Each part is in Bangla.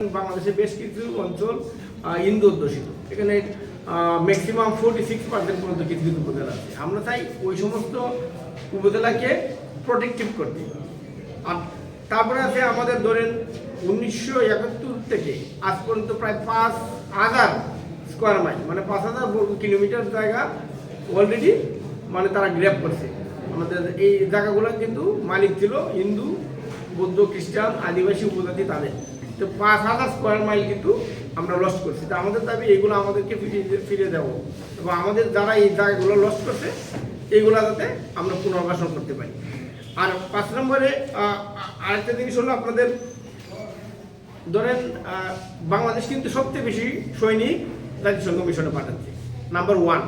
বাংলাদেশে বেশ কিছু অঞ্চল হিন্দু অধ্যুষিত। এখানে ম্যাক্সিমাম ফোর্টি সিক্স পার্সেন্ট পর্যন্ত কিছু কিছু উপজেলা আছে। আমরা চাই ওই সমস্ত উপজেলাকে প্রোটেক্টিভ করতে আর তারপরে আছে আমাদের ধরেন উনিশশো একাত্তর থেকে আজ পর্যন্ত প্রায় পাঁচ হাজার স্কোয়ার মাইল মানে পাঁচ হাজার কিলোমিটার জায়গা অলরেডি মানে তারা গ্র্যাপ করছে। আমাদের এই জায়গাগুলো কিন্তু মালিক ছিল হিন্দু, বৌদ্ধ, খ্রিস্টান, আদিবাসী উপজাতি তাদের। তো পাঁচ হাজার স্কোয়ার মাইল কিন্তু আমরা লস করছি। তো আমাদের দাবি এগুলো আমাদেরকে ফিরিয়ে ফিরে দেবো এবং আমাদের যারা এই জায়গাগুলো লস করছে, এইগুলো যাতে আমরা পুনর্বাসন করতে পারি। আর পাঁচ নম্বরে আরেকটা জিনিস হলো আপনাদের, ধরেন বাংলাদেশ কিন্তু সবচেয়ে বেশি সৈনিক জাতিসংঘ মিশনে পাঠাচ্ছে। Number one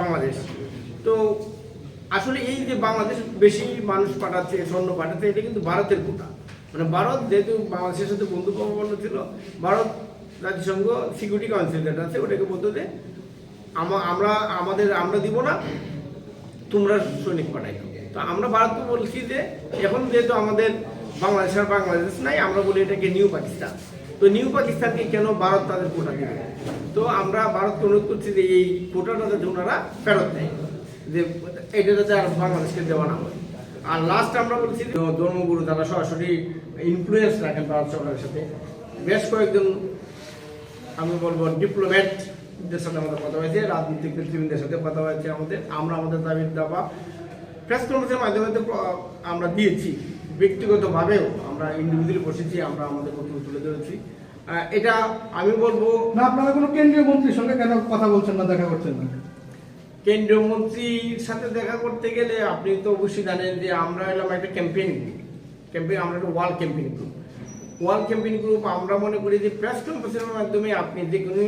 Bangladesh. তো আসলে এই যে বাংলাদেশ বেশি মানুষ পাঠাচ্ছে সৈন্য পাঠাচ্ছে, এটা কিন্তু ভারতের কোটা মানে ভারত যেহেতু বাংলাদেশের সাথে বন্ধুত্বপূর্ণ ছিল, ভারত জাতিসংঘ সিকিউরিটি কাউন্সিল যেটা আছে, ওটাকে বলতো যে আমরা, আমাদের, আমরা দিব না, তোমরা সৈনিক পাঠাই তো আমরা ভারতকে বলছি যে, এখন যেহেতু আমাদের বাংলাদেশ আর বাংলাদেশ নাই, আমরা বলি এটাকে নিউ পাকিস্তান তো নিউ পাকিস্তানকে কেন ভারত তাদের কোটা দেবে? তো আমরা ভারতকে অনুরোধ করছি যে এই কোটাটা যাতে ওনারা ফেরত দেয়, যে এটা যাতে আর বাংলাদেশকে দেওয়া না হয়। আর লাস্ট আমরা বলছি ধর্মগুরু যারা সরাসরি ইনফ্লুয়েন্স রাখেন ভারত সরকারের সাথে, বেশ কয়েকজন, আমি বলব ডিপ্লোম্যাটদের সাথে আমাদের কথা হয়েছে, রাজনৈতিক নেতৃবৃন্দের সাথে কথা হয়েছে আমাদের। আমরা আমাদের দাবির দাবা প্রেস কনফারেন্সের মাধ্যমে আমরা দিয়েছি। ব্যক্তিগতভাবেও আমরা ইন্ডিভিজুয়ালি বসেছি, আমরা আমাদের বক্তব্য তুলে ধরেছি। এটা আমি বলব না, আপনারা কোনো কেন্দ্রীয় মন্ত্রীর সঙ্গে কেন কথা বলছেন না, দেখা করছেন না? কেন্দ্রীয় মন্ত্রীর সাথে দেখা করতে গেলে আপনি তো অবশ্যই জানেন যে আমরা এলাম একটা ক্যাম্পেইন গ্রুপ ক্যাম্পেইন আমরা একটা world campaign group world campaign group আমরা মনে করি যে প্রেস কনফারেন্সের মাধ্যমে আপনি যে কোনো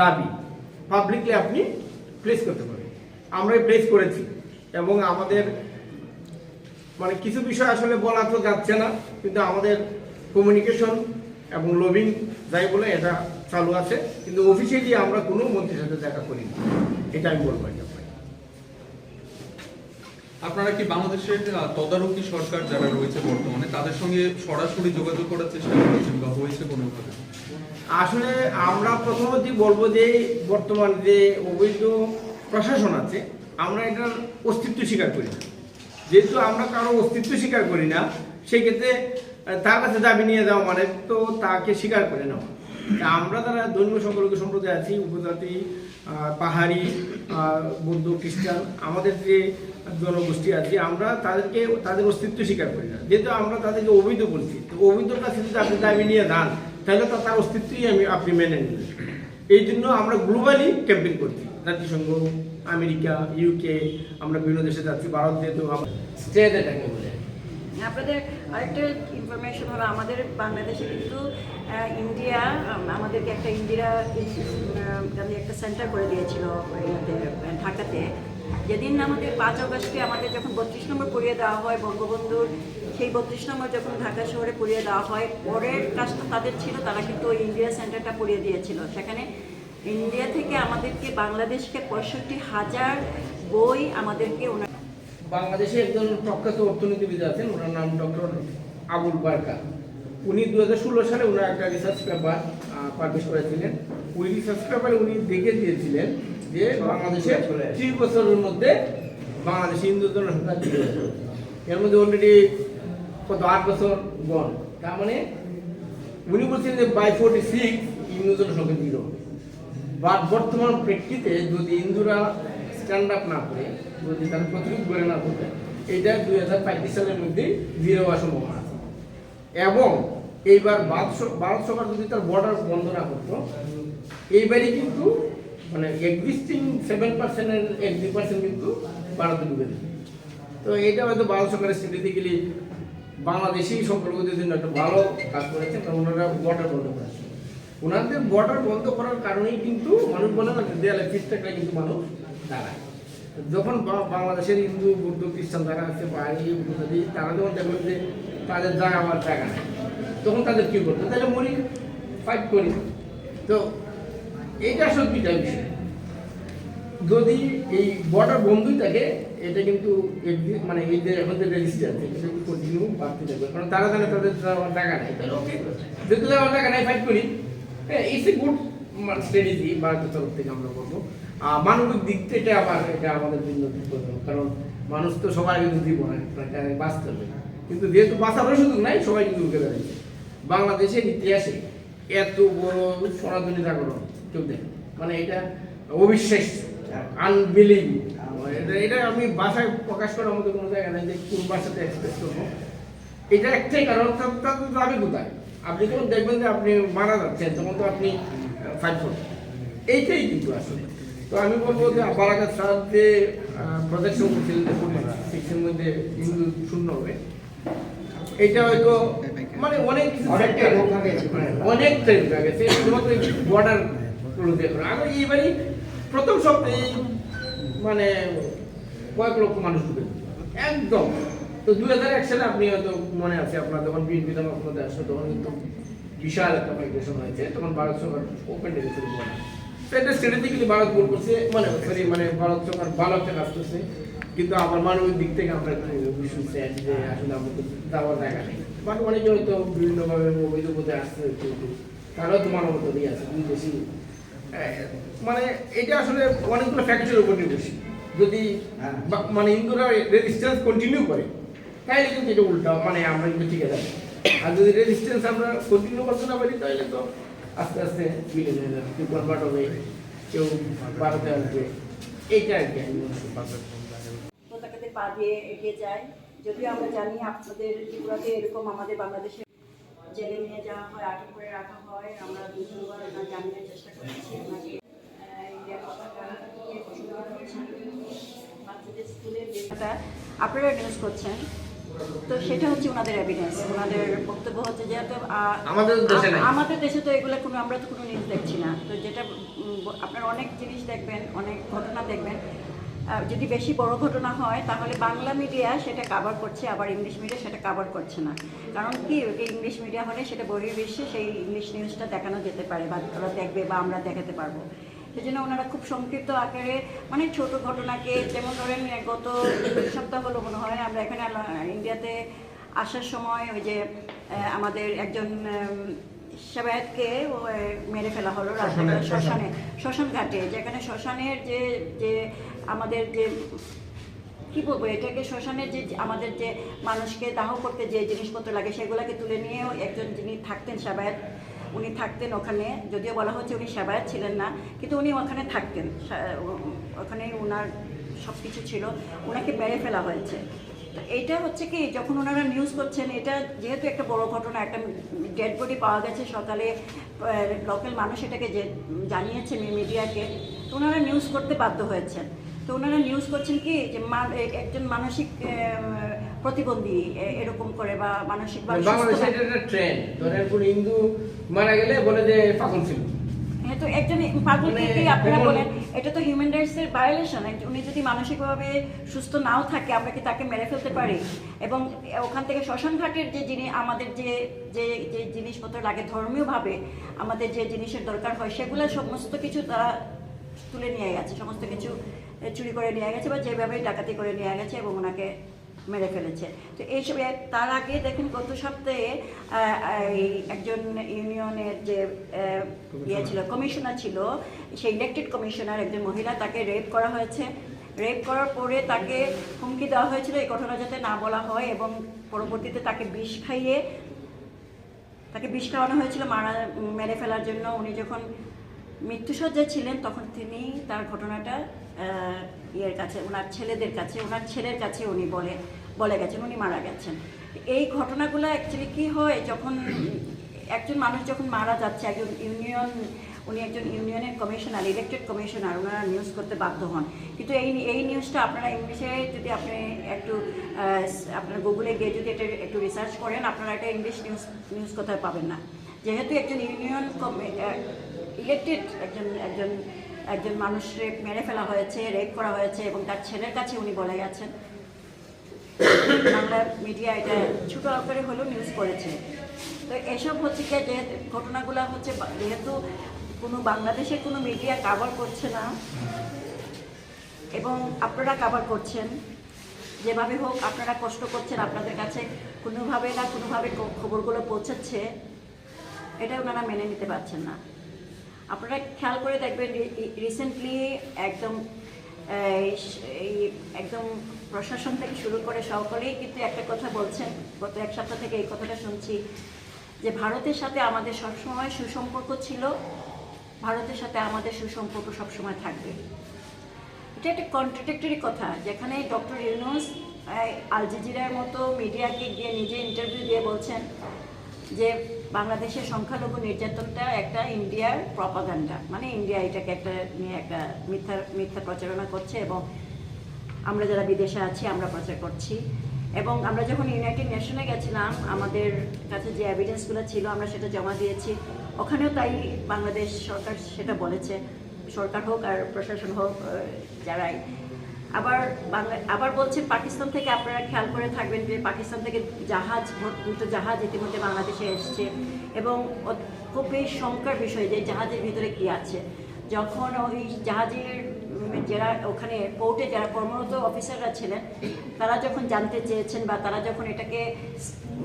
দাবি পাবলিকলি আপনি প্লেস করতে পারেন আমরা প্লেস করেছি এবং আমাদের মানে কিছু বিষয় আসলে বলা তো যাচ্ছে না, কিন্তু আমাদের কমিউনিকেশন এবং লবিং যাই বলে এটা চালু আছে। কিন্তু অফিসিয়ালি আমরা কোনো মন্ত্রীর সাথে দেখা করিনি এটা আমি। বলব। আপনারা কি বাংলাদেশের তদারকি সরকার যারা রয়েছে বর্তমানে, তাদের সঙ্গে সরাসরি যোগাযোগ করার চেষ্টা করেছেন বা হয়েছে কোনোভাবে? আসলে আমরা প্রথমতই বলব যে, বর্তমান যে অবৈধ প্রশাসন আছে, আমরা এটার অস্তিত্ব স্বীকার করি যেহেতু আমরা কারও অস্তিত্ব স্বীকার করি না, সেক্ষেত্রে তার কাছে দাবি নিয়ে যাওয়া মানে তো তাকে স্বীকার করে নেওয়া। আমরা যারা ধর্মীয় সংখ্যালঘু সম্প্রদায় আছি, উপজাতি পাহাড়ি বৌদ্ধ, খ্রিস্টান, আমাদের যে জনগোষ্ঠী আছে আমরা তাদেরকে তাদের অস্তিত্ব স্বীকার করি না। যেহেতু আমরা তাদেরকে অবৈধ বলছি তো অবৈধর কাছে যদি আপনি দাবি নিয়ে যান তাহলে তো তার অস্তিত্বই আমি আপনি মেনে নিন এই জন্য আমরা গ্লোবালি ক্যাম্পেইন করছি। জাতিসংঘ আমেরিকা ইউকে আমরা বিভিন্ন দেশে যাচ্ছি ভারত যেহেতু বলে। আপনাদের আরেকটা ইনফরমেশন হলো আমাদের বাংলাদেশে কিন্তু ইন্ডিয়া আমাদেরকে একটা ইন্দিরা গান্ধী একটা সেন্টার করে দিয়েছিল ঢাকাতে। যেদিন আমাদের পাঁচ আগস্টে আমাদের যখন বত্রিশ নম্বর পড়িয়ে দেওয়া হয়, বঙ্গবন্ধুর সেই বত্রিশ নম্বর যখন ঢাকা শহরে পড়িয়ে দেওয়া হয়, পরের কাজটা তাদের ছিল, তারা কিন্তু ইন্ডিয়া সেন্টারটা পড়িয়ে দিয়েছিল। সেখানে ইন্ডিয়া থেকে আমাদেরকে, বাংলাদেশকে পঁয়ষট্টি হাজার বই আমাদেরকে ওনার বাংলাদেশে একজন প্রখ্যাত অর্থনীতিবিদ আছেন, ওনার নাম ডক্টর আবুল বারকা। উনি দু হাজার ষোলো সালে ওনার একটা রিসার্চ পেপার পাবলিশ করেছিলেন। ওই রিসার্চ পেপারে উনি দেখে দিয়েছিলেন যে বাংলাদেশে ত্রিশ বছরের মধ্যে বাংলাদেশে হিন্দু জনসংখ্যা। এর মধ্যে অলরেডি কত আট বছর গণ। তার মানে উনি বলছেন যে বাই ফোর্টি সিক্স হিন্দু জনসংখ্যা জিরো বা বর্তমান প্রেক্ষিতে যদি হিন্দুরা স্ট্যান্ড আপ না করে যদি তারা প্রতিরোধ করে না করবে এটা দুই হাজার পঁয়ত্রিশ সালের মধ্যে জিরো হওয়ার সম্ভাবনা আছে। এবং এইবার ভারত সরকার যদি তার বর্ডার বন্ধ না করতো এইবারই কিন্তু মানে এক্সিস্টিং সেভেন পার্সেন্টের এক দুই পার্সেন্ট কিন্তু ভারতে ঢুকে দেবে তো এটা হয়তো ভারত সরকারের স্ট্র্যাটেজিক্যালি বাংলাদেশি সংখ্যালঘুদের জন্য একটা ভালো কাজ করেছে কারণ ওনারা বর্ডার বন্ধ করেছে ওনাদের বর্ডার বন্ধ করার কারণেই কিন্তু মানুষ বলে না দেয়ালে ফিস কিন্তু মানুষ দাঁড়ায়। যখন বাংলাদেশের হিন্দু, বৌদ্ধ, খ্রিস্টান যারা আছে পাহাড়ি উপজাতি, তারা যখন দেখবেন যে তাদের জায়গা আমার জায়গা নেই, তখন তাদের কি করতে তাহলে মরি ফাইট করি। তো এইটা আসলে দুইটা বিষয়। যদি এই বর্ডার বন্ধই থাকে, এটা কিন্তু মানে এই যে আমাদের রেজিস্টার এটা কিন্তু কন্টিনিউ বাড়তে থাকবে। কারণ তারা জানে তাদের টাকা নেই, তাহলে ওকে যেহেতু যাওয়ার টাকা নেই ফাইট করি। হ্যাঁ ইটস এ গুড স্ট্র্যাটেজি ভারতের তরফ থেকে আমরা বলব। মানবিক দিক থেকে আবার এটা আমাদের জন্য বিপজ্জনক কারণ মানুষ তো সবাই কিন্তু দিব না বাঁচতে হবে। কিন্তু যেহেতু বাঁচারও সুযোগ নাই, সবাই কিন্তু উঠে দাঁড়িয়েছে। বাংলাদেশের ইতিহাসে এত বড় সনাতনী জাগরণ কেউ দেখে। মানে এটা অবিশ্বাস্য আনবিলিভ এটা আমি ভাষায় প্রকাশ করার মতো কোনো জায়গা নেই যে কোন ভাষাতে এক্সপ্রেস করব। এটা একটাই কারণ তা- তা তো যাবে কোথায়? আপনি যখন দেখবেন যে আপনি মারা যাচ্ছেন তখন তো আপনি ফাইট করবেন। এইটাই কিন্তু আসলে। তো আমি বলব যে বারাকাত সাহেব যে প্রজেকশন করছিলেন সিক্সের মধ্যে হিন্দু শূন্য হবে। এটা হয়তো মানে অনেক অনেকটাই রোখা গেছে। শুধুমাত্র বর্ডার ক্লোজে আগে এইবারই প্রথম সপ্তাহে মানে কয়েক লক্ষ মানুষ ঢুকে একদম। তো দুই হাজার এক সালে আপনি হয়তো মনে আছে, আপনার যখন বিএনপি যখন আপনাদের আসলো তখন কিন্তু বিশাল একটা মাইগ্রেশন হয়েছে। তখন ভারত সরকার ওপেন রেখেছিল border। তো এটা স্ট্র্যাটেজিক্যালি ভারত ভুল করছে মানে সরি মানে ভারত সরকার ভালো একটা কাজ করছে। কিন্তু আমার মানবিক দিক থেকে আমরা একটু চাই যে আসলে আমাদের যাওয়ার জায়গা নেই। বাট অনেকে হয়তো বিভিন্নভাবে অভিযোগ আসছে, কিন্তু তারাও তো মানবতা দিয়ে আছে, দুই দেশই। মানে এটা আসলে অনেকগুলো ফ্যাক্টরের উপর নির্ভরশীল। যদি হ্যাঁ। মানে হিন্দুরা রেজিস্ট্যান্স কন্টিনিউ করে তাহলে কিন্তু এটা উল্টা মানে আমরা কিন্তু ঠিক আছে। আর যদি রেজিস্ট্যান্স আমরা কন্টিনিউ করতে না পারি তাহলে তো আস্তে আস্তে মিলে যাবে কেউ কনভার্ট হবে কেউ ভারতে আসবে। এইটা আর কি আমি মনে করি। পা দিয়ে এগিয়ে যায়। যদিও আমরা জানি আপনাদের ত্রিপুরাতে এরকম আমাদের বাংলাদেশে জেলে নিয়ে যাওয়া হয় আটক করে রাখা হয়। আমরা দুজনবার ওনার জামিনের চেষ্টা করেছি। ওনাকে বাচ্চাদের স্কুলের আপনারা নিউজ করছেন তো সেটা হচ্ছে ওনাদের এভিডেন্স ওনাদের বক্তব্য হচ্ছে যেহেতু আমাদের দেশে আমাদের দেশে তো এগুলো কোনো আমরা তো কোনো নিউজ দেখছি না। তো যেটা আপনারা অনেক জিনিস দেখবেন অনেক ঘটনা দেখবেন। যদি বেশি বড় ঘটনা হয়, তাহলে বাংলা মিডিয়া সেটা কাভার করছে, আবার ইংলিশ মিডিয়া সেটা কাভার করছে না। কারণ কি ইংলিশ মিডিয়া হলে সেটা বহির্বিশ্বে সেই ইংলিশ নিউজটা দেখানো যেতে পারে, বা ওরা দেখবে বা আমরা দেখাতে পারব। সেই জন্য ওনারা খুব সংক্ষিপ্ত আকারে মানে ছোট ঘটনাকে, যেমন ধরেন গত সপ্তাহ হলো মনে হয়, আমরা এখানে ইন্ডিয়াতে আসার সময় ওই যে আমাদের একজন সেবায়তকে মেরে ফেলা হলো শ্মশানে শ্মশান। ঘাটে যেখানে শ্মশানের যে যে আমাদের যে কি বলব এটাকে শ্মশানের যে আমাদের যে মানুষকে দাহ করতে যে জিনিসপত্র লাগে সেগুলোকে তুলে নিয়েও একজন যিনি থাকতেন সেবায়ত উনি থাকতেন ওখানে যদিও বলা হচ্ছে উনি সেবায়ত ছিলেন না কিন্তু উনি ওখানে থাকতেন ওখানে ওনার সব কিছু ছিল ওনাকে মেরে ফেলা হয়েছে। তো এইটা হচ্ছে কি যখন ওনারা নিউজ করছেন এটা যেহেতু একটা বড় ঘটনা একটা ডেড বডি পাওয়া গেছে সকালে লোকাল মানুষ এটাকে জানিয়েছে মিডিয়াকে তো ওনারা নিউজ করতে বাধ্য হয়েছেন। তো ওনারা নিউজ করছেন কি যে একজন মানসিক প্রতিবন্ধী এরকম করে বা সুস্থ বাংলাদেশে এটা একটা ট্রেন্ড ধরেন কোন হিন্দু মারা গেলে বলে যে পাগল ছিল। হ্যাঁ তো একজন পাগলকে মানে আপনারা বলেন এটা তো হিউম্যান রাইটস এর ভায়োলেশন উনি যদি মানসিকভাবে সুস্থ নাও থাকে আমরা কি তাকে মেরে ফেলতে পারি? এবং ওখান থেকে শ্মশান ঘাটের যে জিনিস আমাদের যে যে যে জিনিসপত্র লাগে ধর্মীয়ভাবে আমাদের যে জিনিসের দরকার হয় সেগুলো সমস্ত কিছু তারা তুলে নিয়ে গেছে সমস্ত কিছু চুরি করে নিয়ে গেছে বা যেভাবে ডাকাতি করে নিয়ে গেছে এবং ওনাকে মেরে ফেলেছে। তো এইসব তার আগে দেখেন গত সপ্তাহে এই একজন ইউনিয়নের যে ইয়ে ছিল কমিশনার ছিল সেই ইলেকটেড কমিশনার একজন মহিলা তাকে রেপ করা হয়েছে। রেপ করার পরে তাকে হুমকি দেওয়া হয়েছিল এই ঘটনা যাতে না বলা হয় এবং পরবর্তীতে তাকে বিষ খাইয়ে তাকে বিষ খাওয়ানো হয়েছিল মারা মেরে ফেলার জন্য। উনি যখন মৃত্যুসজ্জায় ছিলেন, তখন তিনি তার ঘটনাটা ইয়ের কাছে, ওনার ছেলেদের কাছে, ওনার ছেলের কাছে উনি বলে বলে গেছেন, উনি মারা গেছেন। এই ঘটনাগুলো অ্যাকচুয়ালি কী হয়, যখন একজন মানুষ যখন মারা যাচ্ছে, একজন ইউনিয়ন, উনি একজন ইউনিয়নের কমিশনার ইলেকটেড কমিশনার, ওনারা নিউজ করতে বাধ্য হন। কিন্তু এই এই নিউজটা আপনারা ইংলিশে যদি আপনি একটু আপনার গুগলে গিয়ে যদি এটা একটু রিসার্চ করেন, আপনারা এটা ইংলিশ নিউজ নিউজ কোথায় পাবেন না। যেহেতু একজন ইউনিয়ন ইলেকটেড একজন একজন একজন মানুষ রেপ মেরে ফেলা হয়েছে রেপ করা হয়েছে এবং তার ছেলের কাছে উনি বলে গেছেন। বাংলা মিডিয়া এটা ছোটো আকারে হলেও নিউজ করেছে। তো এসব হচ্ছে কি, যেহেতু ঘটনাগুলো হচ্ছে যেহেতু কোনো বাংলাদেশের কোনো মিডিয়া কাভার করছে না, এবং আপনারা কাভার করছেন, যেভাবে হোক আপনারা কষ্ট করছেন আপনাদের কাছে কোনোভাবে না কোনোভাবে খবরগুলো পৌঁছাচ্ছে এটা ওনারা মেনে নিতে পারছেন না। আপনারা খেয়াল করে দেখবেন রিসেন্টলি একদম এই, একদম প্রশাসন থেকে শুরু করে সকলেই কিন্তু একটা কথা বলছেন। গত এক সপ্তাহ থেকে এই কথাটা শুনছি যে ভারতের সাথে আমাদের সবসময় সুসম্পর্ক ছিল ভারতের সাথে আমাদের সুসম্পর্ক সবসময় থাকবে। এটা একটা কন্ট্রাডিক্টরি কথা যেখানে ডক্টর ইউনুস আল জাজিরার মতো মিডিয়াকে গিয়ে নিজে ইন্টারভিউ দিয়ে বলছেন যে বাংলাদেশের সংখ্যালঘু নির্যাতনটা একটা ইন্ডিয়ার প্রপাগান্ডা মানে ইন্ডিয়া এটাকে একটা নিয়ে একটা মিথ্যা মিথ্যা প্রচারণা করছে এবং আমরা যারা বিদেশে আছি, আমরা প্রচার করছি। এবং আমরা যখন ইউনাইটেড নেশনে গেছিলাম, আমাদের কাছে যে এভিডেন্সগুলো ছিল, আমরা সেটা জমা দিয়েছি। ওখানেও তাই বাংলাদেশ সরকার সেটা বলেছে। সরকার হোক আর প্রশাসন হোক যারাই আবার বাংলা আবার বলছে পাকিস্তান থেকে আপনারা খেয়াল করে থাকবেন যে পাকিস্তান থেকে জাহাজ দুটো জাহাজ ইতিমধ্যে বাংলাদেশে এসছে এবং খুবই শঙ্কার বিষয় যে জাহাজের ভিতরে কি আছে। যখন ওই জাহাজের যারা ওখানে পোর্টে যারা কর্মরত অফিসাররা ছিলেন, তারা যখন জানতে চেয়েছেন বা তারা যখন এটাকে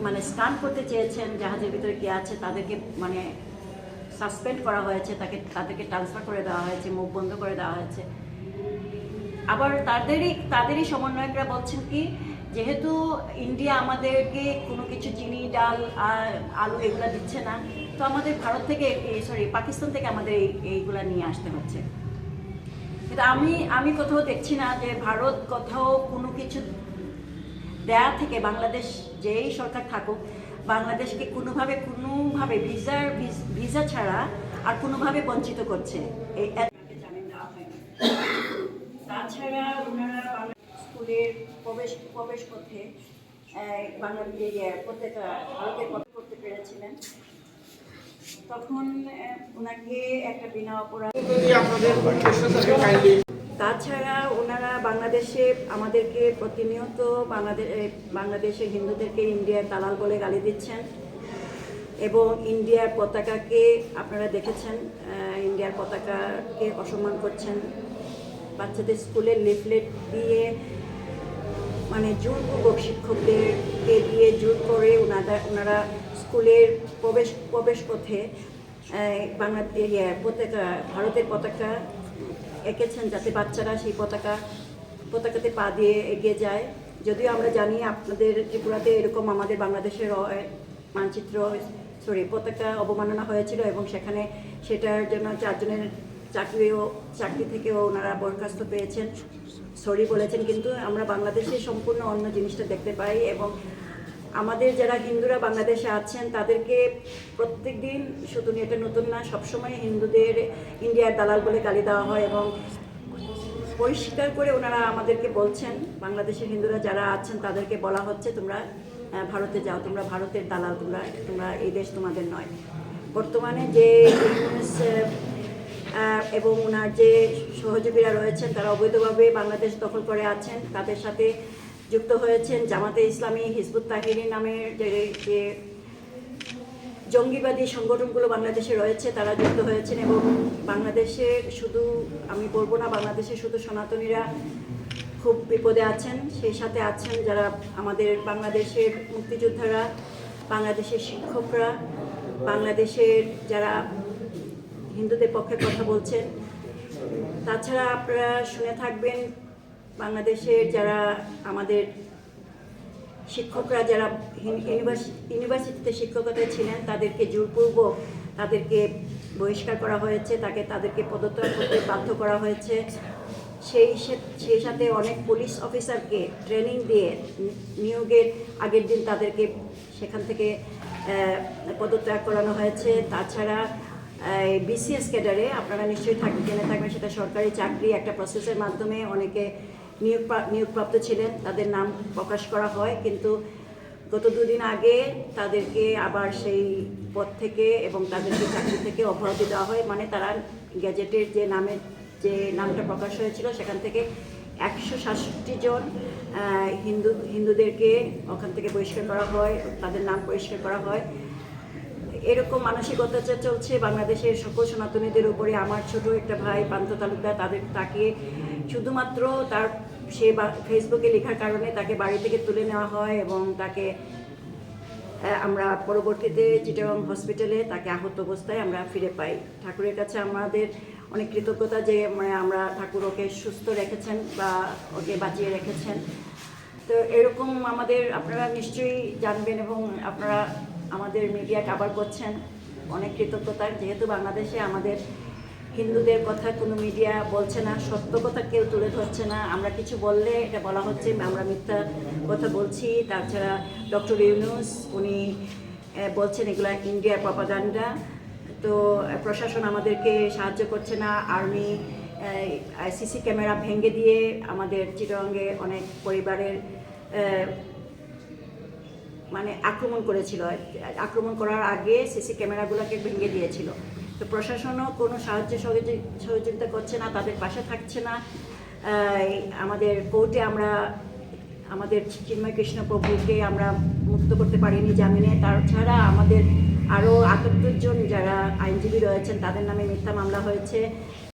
মানে স্কান করতে চেয়েছেন জাহাজের ভিতরে কি আছে, তাদেরকে মানে সাসপেন্ড করা হয়েছে, তাকে তাদেরকে ট্রান্সফার করে দেওয়া হয়েছে, মুখ বন্ধ করে দেওয়া হয়েছে। আবার তাদেরই তাদেরই সমন্বয়করা বলছেন কি, যেহেতু ইন্ডিয়া আমাদেরকে কোনো কিছু চিনি, ডাল আলু এগুলো দিচ্ছে না, তো আমাদের ভারত থেকে সরি পাকিস্তান থেকে আমাদের এই, এইগুলা নিয়ে আসতে হচ্ছে। কিন্তু আমি আমি কোথাও দেখছি না যে ভারত কোথাও কোনো কিছু দেয়া থেকে বাংলাদেশ, যেই সরকার থাকুক, বাংলাদেশকে কোনোভাবে কোনোভাবে ভিসার, ভিসা ছাড়া আর কোনোভাবে বঞ্চিত করছে। এই এত- জামিন দেওয়া হয়নি। তাছাড়া ওনারা স্কুলের প্রবেশ প্রবেশ পথে বাংলাদেশ প্রত্যেকটা ভারতের করতে পেরেছিলেন। তখন ওনাকে একটা বিনা অপরাধ তাছাড়া ওনারা বাংলাদেশে আমাদেরকে প্রতিনিয়ত বাংলাদেশ বাংলাদেশের হিন্দুদেরকে ইন্ডিয়ার দালাল বলে গালি দিচ্ছেন। এবং ইন্ডিয়ার পতাকাকে আপনারা দেখেছেন ইন্ডিয়ার পতাকাকে অসম্মান করছেন। বাচ্চাদের স্কুলে লিফলেট দিয়ে মানে জোরপূর্বক শিক্ষকদেরকে দিয়ে জোর করে ওনারা ওনারা স্কুলের প্রবেশ প্রবেশ পথে আহ, বাংলা ইয়ে, পতাকা ভারতের পতাকা এঁকেছেন যাতে বাচ্চারা সেই পতাকা পতাকাতে পা দিয়ে এগিয়ে যায়। যদিও আমরা জানি আপনাদের ত্রিপুরাতে এরকম আমাদের বাংলাদেশের মানচিত্র সরি পতাকা অবমাননা হয়েছিল এবং সেখানে সেটার জন্য চারজনের চাকরিও, চাকরি থেকেও ওনারা বরখাস্ত পেয়েছেন। সরি বলেছেন, কিন্তু আমরা বাংলাদেশে সম্পূর্ণ অন্য জিনিসটা দেখতে পাই এবং আমাদের যারা হিন্দুরা বাংলাদেশে আছেন, তাদেরকে প্রত্যেক দিন শুধু এটা নতুন না, সবসময় হিন্দুদের ইন্ডিয়ার দালাল বলে গালি দেওয়া হয় এবং পরিষ্কার করে ওনারা আমাদেরকে বলছেন, বাংলাদেশের হিন্দুরা যারা আছেন তাদেরকে বলা হচ্ছে, তোমরা ভারতে যাও, তোমরা ভারতের দালাল, তোমরা তোমরা এই দেশ তোমাদের নয়। বর্তমানে যে এবং ওনার যে সহযোগীরা রয়েছেন, তারা অবৈধভাবে বাংলাদেশ দখল করে আছেন। তাদের সাথে যুক্ত হয়েছেন জামাতে ইসলামী হিজবুত তাহিরি নামের যে জঙ্গিবাদী সংগঠনগুলো বাংলাদেশে রয়েছে, তারা যুক্ত হয়েছেন এবং বাংলাদেশে শুধু, আমি বলব না, বাংলাদেশে শুধু সনাতনীরা খুব বিপদে আছেন। সেই সাথে আছেন যারা আমাদের বাংলাদেশের মুক্তিযোদ্ধারা, বাংলাদেশের শিক্ষকরা, বাংলাদেশের যারা হিন্দুদের পক্ষে কথা বলছেন। তাছাড়া আপনারা শুনে থাকবেন, বাংলাদেশের যারা আমাদের শিক্ষকরা, যারা ইউনিভার্সিটিতে শিক্ষকতায় ছিলেন, তাদেরকে জোরপূর্বক তাদেরকে বহিষ্কার করা হয়েছে, তাকে তাদেরকে পদত্যাগ করতে বাধ্য করা হয়েছে। সেই সেই সাথে অনেক পুলিশ অফিসারকে ট্রেনিং দিয়ে নিয়োগের আগের দিন তাদেরকে সেখান থেকে পদত্যাগ করানো হয়েছে। তাছাড়া বিসিএস ক্যাডারে আপনারা নিশ্চয়ই থাকবেন জেনে থাকবেন সেটা সরকারি চাকরি একটা প্রসেসের মাধ্যমে অনেকে নিয়োগ প্রা- নিয়োগপ্রাপ্ত ছিলেন, তাদের নাম প্রকাশ করা হয়, কিন্তু গত দুদিন আগে তাদেরকে আবার সেই পদ থেকে এবং তাদেরকে চাকরি থেকে অব্যাহতি দেওয়া হয় মানে তারা গ্যাজেটের যে নামের যে নামটা প্রকাশ হয়েছিল, সেখান থেকে একশো সাতষট্টি জন হিন্দু, হিন্দুদেরকে ওখান থেকে বহিষ্কার করা হয়, তাদের নাম পরিষ্কার করা হয়। এরকম মানসিক অত্যাচার চলছে বাংলাদেশের সকল সনাতনীদের উপরে, আমার ছোট একটা ভাই পান্ত তালুকদার তাদের তাকে শুধুমাত্র তার সে ফেসবুকে লেখার কারণে তাকে বাড়ি থেকে তুলে নেওয়া হয় এবং তাকে আমরা পরবর্তীতে চিটাগং হসপিটালে তাকে আহত অবস্থায় আমরা ফিরে পাই। ঠাকুরের কাছে আমাদের অনেক কৃতজ্ঞতা যে মানে আমরা ঠাকুর ওকে সুস্থ রেখেছেন বা ওকে বাঁচিয়ে রেখেছেন। তো এরকম আমাদের, আপনারা নিশ্চয়ই জানবেন এবং আপনারা আমাদের মিডিয়া কাভার করছেন। অনেক কৃতজ্ঞতার যেহেতু বাংলাদেশে আমাদের হিন্দুদের কথা কোনো মিডিয়া বলছে না, সত্য কথা কেউ তুলে ধরছে না। আমরা কিছু বললে এটা বলা হচ্ছে, আমরা মিথ্যা কথা বলছি। তাছাড়া ডক্টর ইউনুস, উনি বলছেন এগুলা ইন্ডিয়ার প্রপাগান্ডা তো প্রশাসন আমাদেরকে সাহায্য করছে না। আর্মি সিসি ক্যামেরা ভেঙে দিয়ে আমাদের চিটরঙ্গে অনেক পরিবারের মানে আক্রমণ করেছিল। আক্রমণ করার আগে সিসি ক্যামেরাগুলোকে ভেঙে দিয়েছিল। তো প্রশাসনও কোনো সাহায্য সহযোগি- সহযোগিতা করছে না, তাদের পাশে থাকছে না। আমাদের কোর্টে আমরা, আমাদের চিন্ময় কৃষ্ণ প্রভুকে আমরা মুক্ত করতে পারিনি জামিনে। তাছাড়া আমাদের আরও আটাত্তর জন যারা আইনজীবী রয়েছেন, তাদের নামে মিথ্যা মামলা হয়েছে।